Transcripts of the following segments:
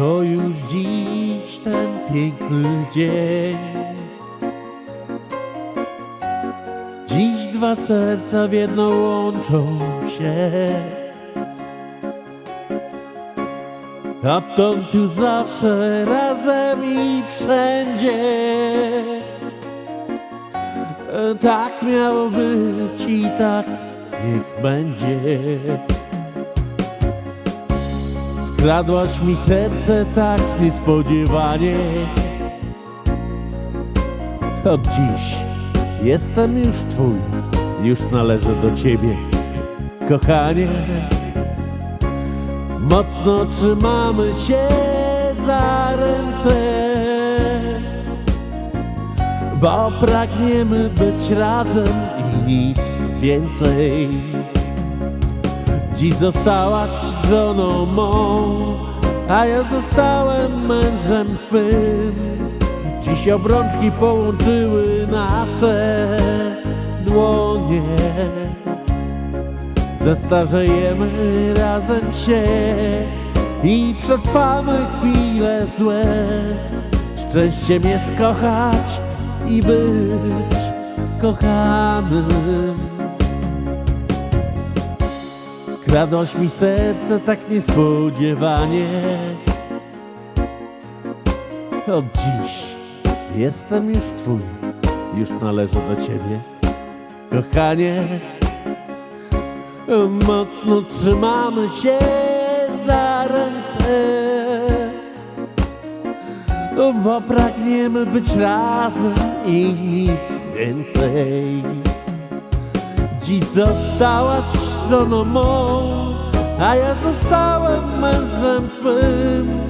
To już dziś ten piękny dzień. Dziś dwa serca w jedno łączą się. Odtąd już zawsze razem i wszędzie. Tak miało być i tak niech będzie. Skradłaś mi serce tak niespodziewanie. Od dziś jestem już twój, już należę do ciebie, kochanie. Mocno trzymamy się za ręce, bo pragniemy być razem i nic więcej. Dziś zostałaś żoną mą, a ja zostałem mężem twym. Dziś obrączki połączyły nasze dłonie. Zestarzejemy razem się i przetrwamy chwile złe. Szczęściem jest kochać i być kochanym. Skradłaś mi serce tak niespodziewanie. Od dziś jestem już twój, już należę do ciebie, kochanie. Mocno trzymamy się za ręce, bo pragniemy być razem i nic więcej. Dziś zostałaś żoną mą, a ja zostałem mężem twym.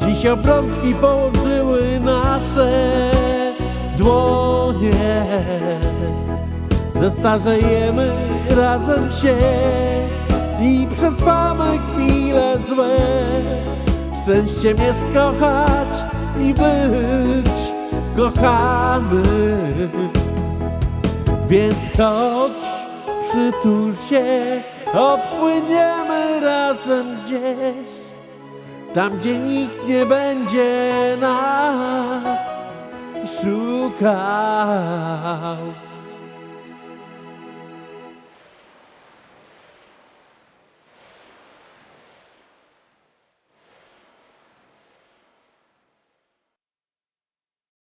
Dziś obrączki połączyły nasze dłonie. Zestarzejemy razem się i przetrwamy chwile złe. Szczęściem jest kochać i być kochanym. Więc chodź, przytul się, odpłyniemy razem gdzieś, tam gdzie nikt nie będzie nas szukał.